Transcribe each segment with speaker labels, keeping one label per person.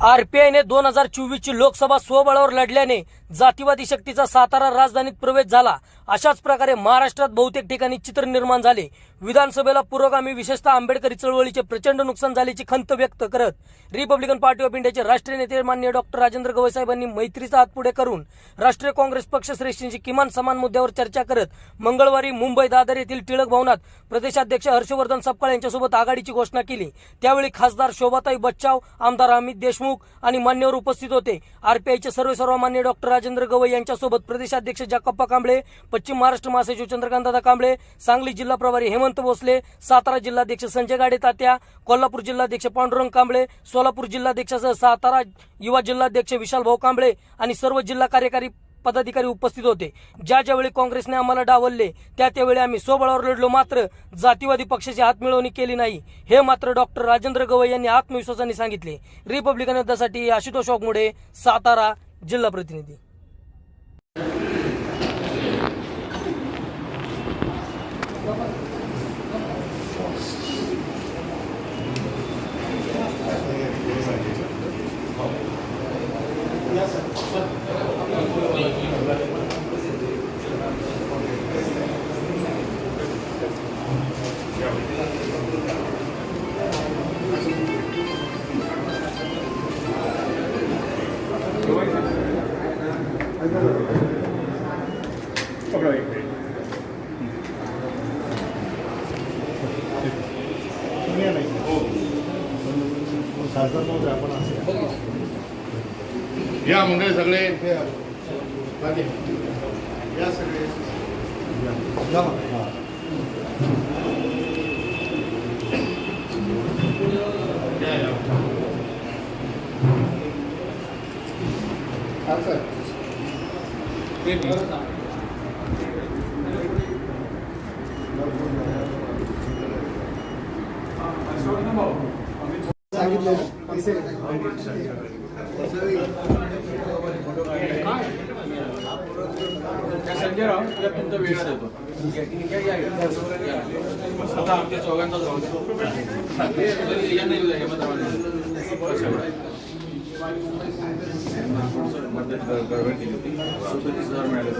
Speaker 1: आरपीआयने दोन हजार चोवीसची लोकसभा स्वबळावर लढल्याने जातीवादी शक्तीचा सातारा राजधानीत प्रवेश झाला. अशाच प्रकारे महाराष्ट्रात बहुतेक ठिकाणी चित्र निर्माण झाले. विधानसभेला पुरोगामी विशेषतः आंबेडकरी चळवळीचे प्रचंड नुकसान झाल्याची खंत व्यक्त करत रिपब्लिकन पार्टी ऑफ इंडियाचे राष्ट्रीय नेते मान्य डॉक्टर राजेंद्र गवई साहेबांनी मैत्रीचा हात पुढे करून राष्ट्रीय काँग्रेस पक्ष श्रेष्ठींची किमान समान मुद्द्यावर चर्चा करत मंगळवारी मुंबई दादर येथील टिळक भवनात प्रदेशाध्यक्ष हर्षवर्धन सपकाळ यांच्यासोबत आघाडीची घोषणा केली. त्यावेळी खासदार शोभाताई बच्चाव आमदार अमित देशमुख आणि मान्यवर उपस्थित होते. आरपीआयचे सर्व सर्वमान्य डॉक्टर राजेंद्र गवई यांच्यासोबत प्रदेशाध्यक्ष जाकप्पा कांबळे पश्चिम महाराष्ट्र महासचिव चंद्रकांतदादा कांबळे सांगली जिल्हा प्रभारी हेमंत भोसले सातारा जिल्हाध्यक्ष संजय गाडे तात्या कोल्हापूर जिल्हाध्यक्ष पांडुरंग कांबळे सोलापूर जिल्हाध्यक्षासह सातारा युवा जिल्हाध्यक्ष विशाल भाऊ कांबळे आणि सर्व जिल्हा कार्यकारी पदाधिकारी उपस्थित होते. ज्या ज्यावेळी काँग्रेसने आम्हाला डावलले त्या त्यावेळी आम्ही स्वबळावर लढलो. मात्र जातीवादी पक्षाची हातमिळवणी केली नाही. हे मात्र डॉक्टर राजेंद्र गवई यांनी आत्मविश्वासाने सांगितले. रिपब्लिकन युद्धासाठी आशुतोष वाघमोडे सातारा जिल्हा प्रतिनिधी. Gracias.
Speaker 2: या मंडळी सगळे
Speaker 3: संजय राव तुला तुमचा वेळ देतो आता आमच्या चौघांचा जाऊ यांना येऊ द्या, हेमंतरावांना. केली होती सदतीस हजार मिळाले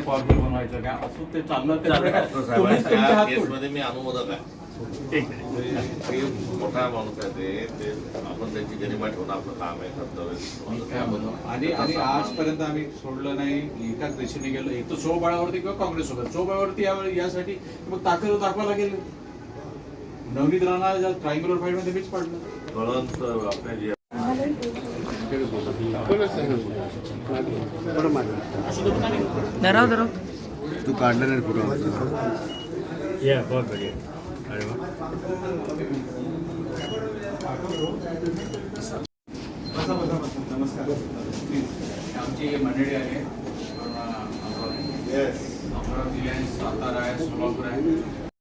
Speaker 3: पुढे.
Speaker 2: केसमध्ये मी अनुमोदक आहे. ते मोठा माणूस आहे ते. ते आपण त्यांची गरिमा ठेवणं आपलं काम आहे कर्तव्य
Speaker 3: काय? आणि आणि आजपर्यंत आम्ही सोडलं नाही. एकाच दिशेने गेलो. एक तर स्वबळावरती किंवा काँग्रेस सोबत स्वबळावरती यावेळी यासाठी मग ताकद दाखवा लागेल नवनीत राणा ज्या ट्रायंग्युलर फाईटमध्ये मीच पडलं.
Speaker 1: धराओ धराओ
Speaker 4: तू काढला नाही पुरा या बहुत बढ़िया अरे बसा बसा बसा
Speaker 3: नमस्कार आमचे मंडळी आहे अमरावती आहे सातारा आहे सोलापूर आहे